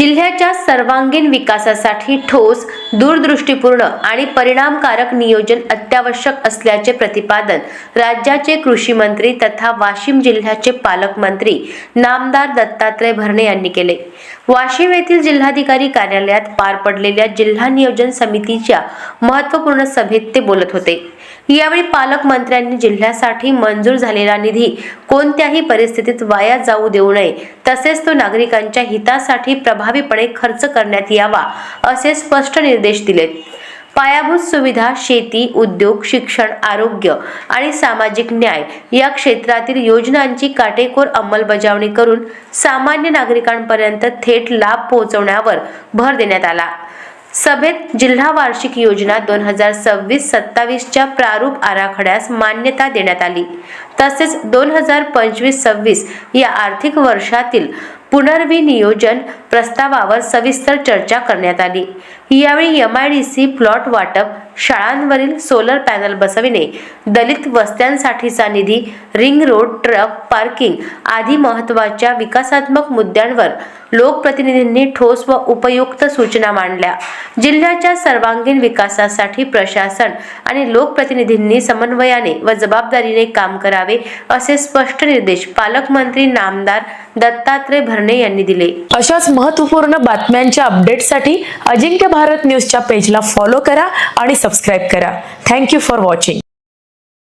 जिल्ह्याच्या सर्वांगीण विकासासाठी ठोस दूरदृष्टीपूर्ण आणि परिणामकारक नियोजन अत्यावश्यक असल्याचे प्रतिपादन राज्याचे कृषी मंत्री तथा वाशिम जिल्ह्याचे पालकमंत्री नामदार दत्तात्रय भरणे यांनी केले. वाशिम येथील जिल्हाधिकारी कार्यालयात पार पडलेल्या जिल्हा नियोजन समितीच्या महत्त्वपूर्ण सभेत ते बोलत होते. यावेळी पालकमंत्र्यांनी जिल्ह्यासाठी मंजूर झालेला निधी कोणत्याही परिस्थितीत वाया जाऊ देऊ नये. तसेच तो नागरिकांच्या हितासाठी प्रभावीपणे खर्च करण्यात यावा असे स्पष्ट निर्देश दिलेत पायाभूत सुविधा शेती उद्योग शिक्षण आरोग्य आणि सामाजिक न्याय या क्षेत्रातील योजनांची काटेकोर अंमलबजावणी करून सामान्य नागरिकांपर्यंत थेट लाभ पोहोचवण्यावर भर देण्यात आला. सभेत जिल्हा वार्षिक योजना दोन हजार सव्वीस सत्तावीसच्या प्रारूप आराखड्यास मान्यता देण्यात आली. तसेच दोन हजार पंचवीस सव्वीस या आर्थिक वर्षातील पुनर्विनियोजन प्रस्तावावर सविस्तर चर्चा करण्यात आली. यावेळी M I D C plot वाटप शाळांवरील सोलर पॅनल बसविणे. दलित वस्त्यांसाठीचा निधी रिंग रोड ट्रक पार्किंग आदी महत्त्वाच्या विकासात्मक मुद्द्यांवर लोकप्रतिनिधींनी ठोस व उपयुक्त सूचना मांडल्या. जिल्ह्याच्या सर्वांगीण विकासासाठी प्रशासन आणि लोकप्रतिनिधींनी समन्वयाने व जबाबदारीने काम करावे असे स्पष्ट निर्देश पालकमंत्री नामदार दत्तात्रय भरणे यांनी दिले. अशाच महत्त्वपूर्ण बातम्यांच्या अपडेटसाठी अजिंक्य भारत न्यूजच्या पेजला फॉलो करा आणि सबस्क्राईब करा. Thank you for watching